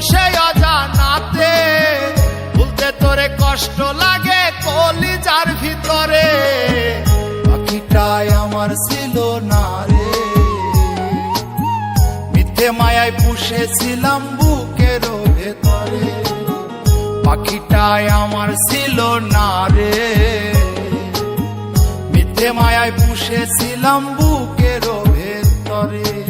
সে অজানাতে। ভুলতে তোরে কষ্ট লাগে কলিজার ভিতরে। পাখিটাই আমার ছিল না রে। মিথ্যে মায়ায় পুষেছিলাম বুকের ভেতরে। পাখিটাই আমার ছিল না রে। মিথ্যে মায়ায় পুষেছিলাম বুকের ভেতরে।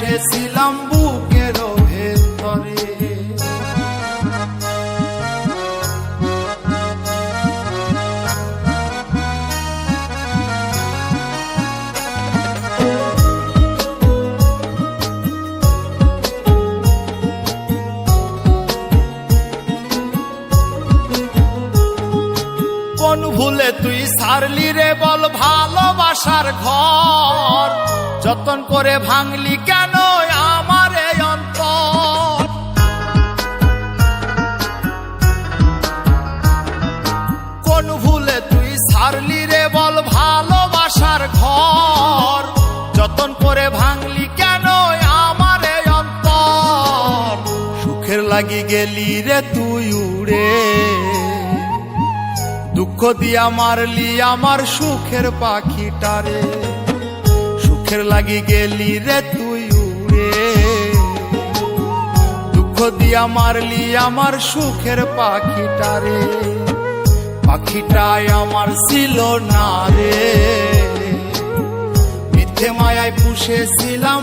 মায়ায় সারলি রে বল ভালোবাসার ঘর। যতন করে ভাঙলি কেন আমার এই অন্তর? কোন ভুলে তুই সারলি রে বল ভালোবাসার ঘর? যতন করে ভাঙলি কেন আমার এই অন্তর? সুখের লাগি গেলি রে তুই উড়ে দুঃখ দিয়া মারলি আমার সুখের পাখিটারে সুখের লাগি গেলি রে তুই উড়ে। দুঃখ দিয়া মারলি আমার সুখের পাখিটারে পাখিটাই আমার ছিল না রে। মিথ্যে মায়ায় পুষেছিলাম